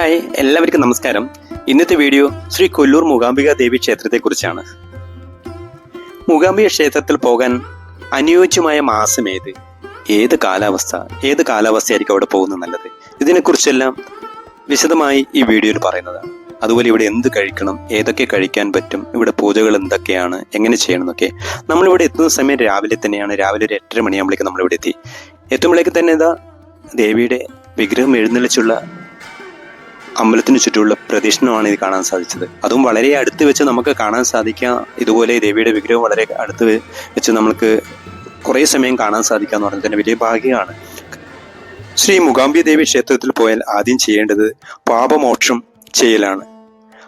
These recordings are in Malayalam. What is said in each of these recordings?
ഹായ് എല്ലാവർക്കും നമസ്കാരം. ഇന്നത്തെ വീഡിയോ ശ്രീ കൊല്ലൂർ മൂകാംബിക ദേവി ക്ഷേത്രത്തെക്കുറിച്ചാണ്. മൂകാംബിക ക്ഷേത്രത്തിൽ പോകാൻ അനുയോജ്യമായ മാസം ഏത്? ഏത് കാലാവസ്ഥ? ഏത് കാലാവസ്ഥയായിരിക്കും അവിടെ പോകുന്നത് നല്ലത്? ഇതിനെക്കുറിച്ചെല്ലാം വിശദമായി ഈ വീഡിയോയിൽ പറയുന്നതാണ്. അതുപോലെ ഇവിടെ എന്ത് കഴിക്കണം ഏതൊക്കെ കഴിക്കാൻ പറ്റും ഇവിടെ പൂജകൾ എന്തൊക്കെയാണ് എങ്ങനെ ചെയ്യണം എന്നൊക്കെ നമ്മളിവിടെ എത്തുന്ന സമയം രാവിലെ തന്നെയാണ്. രാവിലെ ഒരു എട്ടര മണിയാകുമ്പോഴേക്കും നമ്മളിവിടെ എത്തി. എത്തുമ്പോഴേക്കും തന്നെ ഇതാ ദേവിയുടെ വിഗ്രഹം എഴുന്നള്ളിച്ചുള്ള അമ്പലത്തിന് ചുറ്റുമുള്ള പ്രദക്ഷിണമാണ് ഇത് കാണാൻ സാധിച്ചത്. അതും വളരെ അടുത്ത് വെച്ച് നമുക്ക് കാണാൻ സാധിക്കാം. ഇതുപോലെ ദേവിയുടെ വിഗ്രഹം വളരെ അടുത്ത് വെച്ച് നമുക്ക് കുറേ സമയം കാണാൻ സാധിക്കുക എന്ന് പറഞ്ഞാൽ തന്നെ വലിയ ഭാഗ്യമാണ്. ശ്രീ മുകാംബി ദേവി ക്ഷേത്രത്തിൽ പോയാൽ ആദ്യം ചെയ്യേണ്ടത് പാപമോക്ഷം ചെയ്യലാണ്.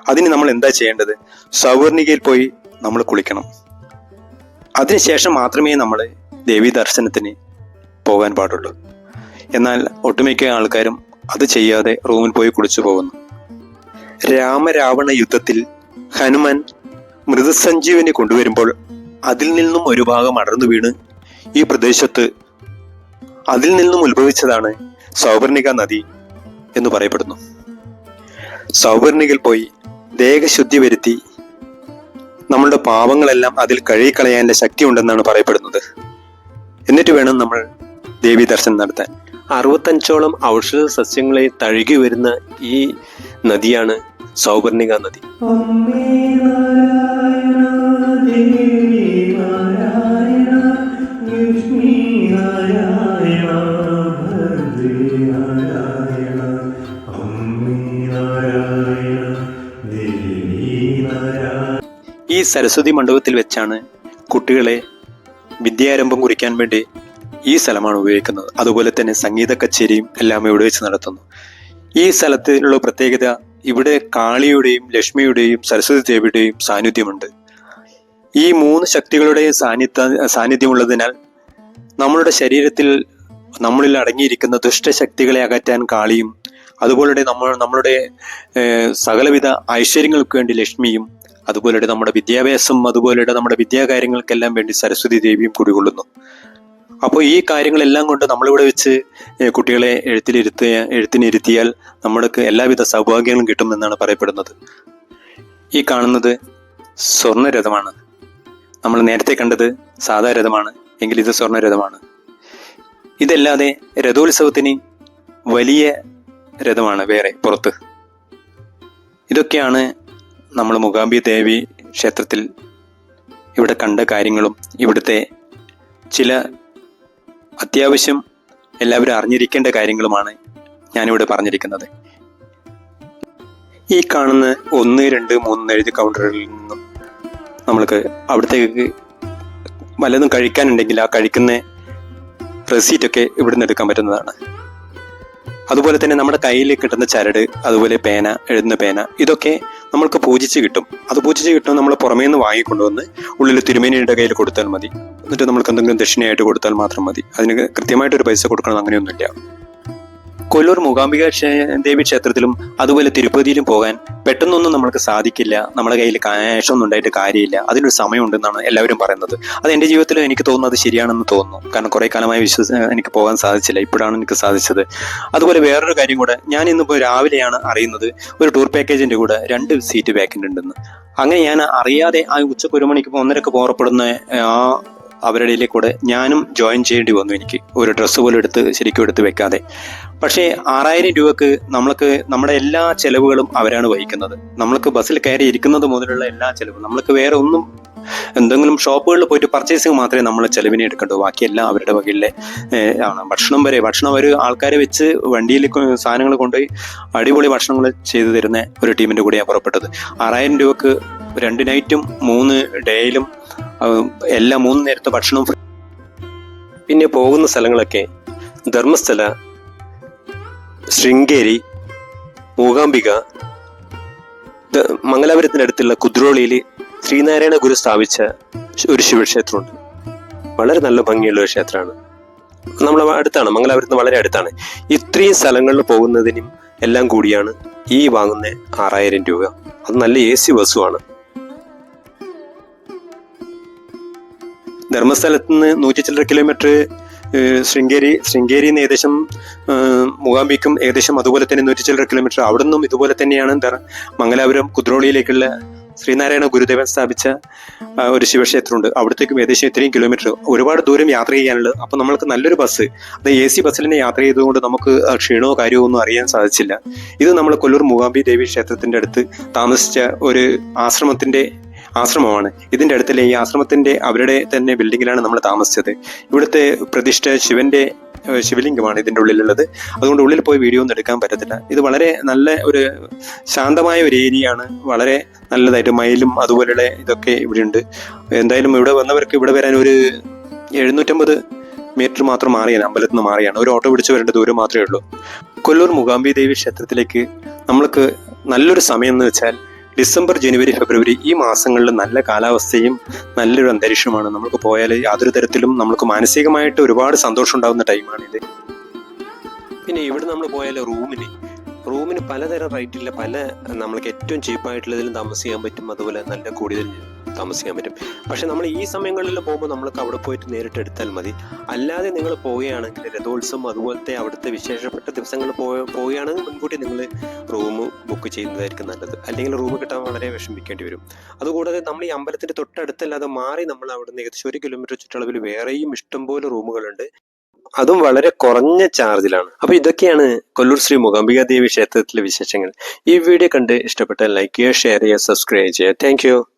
അതിന് നമ്മൾ എന്താ ചെയ്യേണ്ടത്? സൗവർണികയിൽ പോയി നമ്മൾ കുളിക്കണം. അതിനുശേഷം മാത്രമേ നമ്മൾ ദേവി ദർശനത്തിന് പോകാൻ പാടുള്ളൂ. എന്നാൽ ഒട്ടുമിക്ക ആൾക്കാരും അത് ചെയ്യാതെ റൂമിൽ പോയി കുളിച്ചു പോകുന്നു. രാമരാവണ യുദ്ധത്തിൽ ഹനുമാൻ മൃതസഞ്ജീവനെ കൊണ്ടുവരുമ്പോൾ അതിൽ നിന്നും ഒരു ഭാഗം അടർന്നു വീണ് ഈ പ്രദേശത്ത് അതിൽ നിന്നും ഉത്ഭവിച്ചതാണ് സൗവർണിക നദി എന്ന് പറയപ്പെടുന്നു. സൗവർണികയിൽ പോയി ദേഹശുദ്ധി വരുത്തി നമ്മളുടെ പാപങ്ങളെല്ലാം അതിൽ കഴുകിക്കളയാനുള്ള ശക്തി ഉണ്ടെന്നാണ് പറയപ്പെടുന്നത്. എന്നിട്ട് വേണം നമ്മൾ ദേവി ദർശനം നടത്താൻ. അറുപത്തഞ്ചോളം ഔഷധ സസ്യങ്ങളെ തഴുകി വരുന്ന ഈ നദിയാണ് സൗവർണിക നദി ഈ സരസ്വതി മണ്ഡപത്തിൽ വെച്ചാണ് കുട്ടികളെ വിദ്യാരംഭം കുറിക്കാൻ വേണ്ടി ഈ സ്ഥലമാണ് ഉപയോഗിക്കുന്നത്. അതുപോലെ തന്നെ സംഗീത കച്ചേരിയും എല്ലാം ഇവിടെ വെച്ച് നടത്തുന്നു. ഈ സ്ഥലത്തിനുള്ള പ്രത്യേകത ഇവിടെ കാളിയുടെയും ലക്ഷ്മിയുടെയും സരസ്വതി ദേവിയുടെയും സാന്നിധ്യമുണ്ട്. ഈ മൂന്ന് ശക്തികളുടെയും സാന്നിധ്യ സാന്നിധ്യമുള്ളതിനാൽ നമ്മളുടെ ശരീരത്തിൽ നമ്മളിൽ അടങ്ങിയിരിക്കുന്ന ദുഷ്ടശക്തികളെ അകറ്റാൻ കാളിയും അതുപോലെ നമ്മൾ നമ്മളുടെ സകലവിധ ഐശ്വര്യങ്ങൾക്ക് വേണ്ടി ലക്ഷ്മിയും അതുപോലെ നമ്മുടെ വിദ്യാഭ്യാസം അതുപോലെ നമ്മുടെ വിദ്യാകാര്യങ്ങൾക്കെല്ലാം വേണ്ടി സരസ്വതി ദേവിയും കുടികൊള്ളുന്നു അപ്പോൾ ഈ കാര്യങ്ങളെല്ലാം കൊണ്ട് നമ്മളിവിടെ വെച്ച് കുട്ടികളെ എഴുത്തിലിരുത്ത എഴുത്തിനിരുത്തിയാൽ നമ്മൾക്ക് എല്ലാവിധ സൗഭാഗ്യങ്ങളും കിട്ടുമെന്നാണ് പറയപ്പെടുന്നത്. ഈ കാണുന്നത് സ്വർണരഥമാണ് നമ്മൾ നേരത്തെ കണ്ടത് സാധാ രഥമാണ് എങ്കിൽ ഇത് സ്വർണരഥമാണ് ഇതല്ലാതെ രഥോത്സവത്തിന് വലിയ രഥമാണ് വേറെ പുറത്ത്. ഇതൊക്കെയാണ് നമ്മൾ മുഖാംബി ദേവി ക്ഷേത്രത്തിൽ ഇവിടെ കണ്ട കാര്യങ്ങളും ഇവിടുത്തെ ചില അത്യാവശ്യം എല്ലാവരും അറിഞ്ഞിരിക്കേണ്ട കാര്യങ്ങളുമാണ് ഞാനിവിടെ പറഞ്ഞിരിക്കുന്നത്. ഈ കാണുന്ന ഒന്ന് രണ്ട് മൂന്ന് എഴുതി കൗണ്ടറിൽ നിന്നും നമ്മൾക്ക് അവിടത്തേക്ക് വല്ലതും കഴിക്കാനുണ്ടെങ്കിൽ ആ കഴിക്കുന്ന റെസീറ്റൊക്കെ ഇവിടുന്ന് എടുക്കാൻ പറ്റുന്നതാണ്. അതുപോലെ തന്നെ നമ്മുടെ കയ്യിൽ കിട്ടുന്ന ചരട് അതുപോലെ പേന എഴുതുന്ന പേന ഇതൊക്കെ നമ്മൾക്ക് പൂജിച്ച് കിട്ടും. അത് പൂജിച്ച് കിട്ടും നമ്മൾ പുറമേ നിന്ന് വാങ്ങിക്കൊണ്ടുവന്ന് ഉള്ളിൽ തിരുമേനിയുടെ കയ്യിൽ കൊടുത്താൽ മതി. എന്നിട്ട് നമ്മൾക്ക് എന്തെങ്കിലും ദക്ഷിണയായിട്ട് കൊടുത്താൽ മാത്രം മതി. അതിന് കൃത്യമായിട്ടൊരു പൈസ കൊടുക്കണം അങ്ങനെയൊന്നുമില്ല. കൊല്ലൂർ മൂകാംബിക ദേവി ക്ഷേത്രത്തിലും അതുപോലെ തിരുപ്പതിയിലും പോകാൻ പെട്ടെന്നൊന്നും നമ്മൾക്ക് സാധിക്കില്ല. നമ്മുടെ കയ്യിൽ ക്യാഷൊന്നും ഉണ്ടായിട്ട് കാര്യമില്ല. അതിനൊരു സമയമുണ്ടെന്നാണ് എല്ലാവരും പറയുന്നത്. അത് എന്റെ ജീവിതത്തിൽ എനിക്ക് തോന്നുന്നത് ശരിയാണെന്ന് തോന്നുന്നു. കാരണം കുറേ കാലമായി വിശ്വസ എനിക്ക് പോകാൻ സാധിച്ചില്ല. ഇപ്പോഴാണ് എനിക്ക് സാധിച്ചത്. അതുപോലെ വേറൊരു കാര്യം കൂടെ ഞാൻ ഇന്നിപ്പോൾ രാവിലെയാണ് അറിയുന്നത് ഒരു ടൂർ പാക്കേജിന്റെ കൂടെ രണ്ട് സീറ്റ് വേക്കന്റ് ഉണ്ടെന്ന്. അങ്ങനെ ഞാൻ അറിയാതെ ആ ഉച്ചയ്ക്ക് ഒരു മണിക്ക് ഒന്നരക്ക് പുറപ്പെടുന്ന ആ അവരുടെ കൂടെ ഞാനും ജോയിൻ ചെയ്യേണ്ടി വന്നു എനിക്ക്. ഒരു ഡ്രസ്സ് പോലും എടുത്ത് ശരിക്കും എടുത്ത് വെക്കാതെ. പക്ഷേ ആറായിരം രൂപക്ക് നമ്മൾക്ക് നമ്മുടെ എല്ലാ ചെലവുകളും അവരാണ് വഹിക്കുന്നത്. നമ്മൾക്ക് ബസ്സിൽ കയറി ഇരിക്കുന്നത് മുതലുള്ള എല്ലാ ചെലവും. നമ്മൾക്ക് വേറെ ഒന്നും എന്തെങ്കിലും ഷോപ്പുകളിൽ പോയിട്ട് പർച്ചേസിങ് മാത്രമേ നമ്മൾ ചെലവിനെ എടുക്കേണ്ടൂ. ബാക്കിയെല്ലാം അവരുടെ വകയിലെ ആണ്. ഭക്ഷണം വരെ ഭക്ഷണം ഒരു ആൾക്കാരെ വെച്ച് വണ്ടിയിൽ സാധനങ്ങൾ കൊണ്ടുപോയി അടിപൊളി ഭക്ഷണങ്ങൾ ചെയ്തു തരുന്ന ഒരു ടീമിന്റെ കൂടെയാണ് പുറപ്പെട്ടത്. ആറായിരം രൂപക്ക് രണ്ട് നൈറ്റും മൂന്ന് ഡേയിലും എല്ലാ മൂന്ന് നേരത്തെ ഭക്ഷണവും പിന്നെ പോകുന്ന സ്ഥലങ്ങളൊക്കെ ധർമ്മസ്ഥല ശൃംഗേരി മൂകാംബിക മംഗലാപുരത്തിനടുത്തുള്ള കുദ്രോളിയിൽ ശ്രീനാരായണ ഗുരു സ്ഥാപിച്ച ഒരു ശിവക്ഷേത്രമുണ്ട്. വളരെ നല്ല ഭംഗിയുള്ള ഒരു ക്ഷേത്രമാണ്. നമ്മൾ അടുത്താണ് മംഗലാപുരത്ത് വളരെ അടുത്താണ്. ഇത്രയും സ്ഥലങ്ങളിൽ പോകുന്നതിനും എല്ലാം കൂടിയാണ് ഈ വാങ്ങുന്ന ആറായിരം രൂപ. അത് നല്ല എ സി ബസ്സുമാണ് ധർമ്മസ്ഥലത്ത് നിന്ന് നൂറ്റി ചില്ലറ കിലോമീറ്റർ ശൃംഗേരി ശൃംഗേരി നിന്ന് ഏകദേശം മൂകാംബിക്കും ഏകദേശം അതുപോലെ തന്നെ നൂറ്റി ചില്ലറ കിലോമീറ്റർ അവിടെ നിന്നും ഇതുപോലെ തന്നെയാണ് മംഗലാപുരം കുദ്രോളിയിലേക്കുള്ള ശ്രീനാരായണ ഗുരുദേവൻ സ്ഥാപിച്ച ഒരു ശിവക്ഷേത്രമുണ്ട്. അവിടത്തേക്കും ഏകദേശം ഇത്രയും കിലോമീറ്റർ ഒരുപാട് ദൂരം യാത്ര ചെയ്യാനുള്ളത്. അപ്പോൾ നമ്മൾക്ക് നല്ലൊരു ബസ് അത് എ സി ബസ്സിൽ തന്നെ യാത്ര ചെയ്തുകൊണ്ട് നമുക്ക് ക്ഷീണമോ കാര്യമോ ഒന്നും അറിയാൻ സാധിച്ചില്ല. ഇത് നമ്മൾ കൊല്ലൂർ മൂകാംബി ദേവി ക്ഷേത്രത്തിന്റെ അടുത്ത് താമസിച്ച ഒരു ആശ്രമത്തിന്റെ ആശ്രമമാണ്. ഇതിന്റെ അടുത്തുള്ള ഈ ആശ്രമത്തിന്റെ അവരുടെ തന്നെ ബിൽഡിങ്ങിലാണ് നമ്മൾ താമസിച്ചത്. ഇവിടുത്തെ പ്രതിഷ്ഠ ശിവന്റെ ശിവലിംഗമാണ് ഇതിന്റെ ഉള്ളിലുള്ളത്. അതുകൊണ്ട് ഉള്ളിൽ പോയി വീഡിയോ ഒന്നും എടുക്കാൻ പറ്റത്തില്ല. ഇത് വളരെ നല്ല ഒരു ശാന്തമായ ഒരു ഏരിയയാണ് വളരെ നല്ലതായിട്ട് മയിലും അതുപോലെയുള്ള ഇതൊക്കെ ഇവിടെ ഉണ്ട് എന്തായാലും ഇവിടെ വന്നവർക്ക് ഇവിടെ വരാൻ ഒരു എഴുന്നൂറ്റമ്പത് മീറ്റർ മാത്രം മാറിയാണ്. അമ്പലത്തിൽ നിന്ന് മാറിയാണ്. ഒരു ഓട്ടോ പിടിച്ച് വരേണ്ട ദൂരം മാത്രമേ ഉള്ളൂ. കൊല്ലൂർ മൂകാംബി ദേവി ക്ഷേത്രത്തിലേക്ക് നമ്മൾക്ക് നല്ലൊരു സമയം എന്ന് വെച്ചാൽ ഡിസംബർ ജനുവരി ഫെബ്രുവരി ഈ മാസങ്ങളിൽ നല്ല കാലാവസ്ഥയും നല്ലൊരു അന്തരീക്ഷമാണ്. നമുക്ക് പോയാൽ യാതൊരു തരത്തിലും നമുക്ക് മാനസികമായിട്ട് ഒരുപാട് സന്തോഷം ഉണ്ടാകുന്ന ടൈമാണിത് പിന്നെ ഇവിടെ നമ്മൾ പോയാൽ റൂമിന് റൂമിന് പലതരം റേറ്റില്ല പല നമ്മൾക്ക് ഏറ്റവും ചീപ്പായിട്ടുള്ളതിലും താമസിക്കാൻ പറ്റും അതുപോലെ നല്ല കൂടുതൽ താമസിക്കാൻ പറ്റും. പക്ഷെ നമ്മൾ ഈ സമയങ്ങളിൽ പോകുമ്പോൾ നമ്മൾക്ക് അവിടെ പോയിട്ട് നേരിട്ട് എടുത്താൽ മതി. അല്ലാതെ നിങ്ങൾ പോവുകയാണെങ്കിൽ രഥോത്സവം അതുപോലത്തെ അവിടുത്തെ വിശേഷപ്പെട്ട ദിവസങ്ങൾ പോവുകയാണെങ്കിൽ മുൻകൂട്ടി നിങ്ങൾ റൂം ബുക്ക് ചെയ്യുന്നതായിരിക്കും നല്ലത്. അല്ലെങ്കിൽ റൂം കിട്ടാൻ വളരെ വിഷമിക്കേണ്ടി വരും. അതുകൂടാതെ നമ്മൾ ഈ അമ്പലത്തിന്റെ തൊട്ടടുത്തല്ലാതെ മാറി നമ്മൾ അവിടുന്ന് ഏകദേശം ഒരു കിലോമീറ്റർ ചുറ്റളവിൽ വേറെയും ഇഷ്ടംപോലെ റൂമുകളുണ്ട്. അതും വളരെ കുറഞ്ഞ ചാർജിലാണ്. അപ്പൊ ഇതൊക്കെയാണ് കൊല്ലൂർ ശ്രീ മൂകാംബിക ദേവി ക്ഷേത്രത്തിലെ വിശേഷങ്ങൾ. ഈ വീഡിയോ കണ്ട് ഇഷ്ടപ്പെട്ട ലൈക്ക് ചെയ്യുക ഷെയർ ചെയ്യുക സബ്സ്ക്രൈബ് ചെയ്യുക. താങ്ക്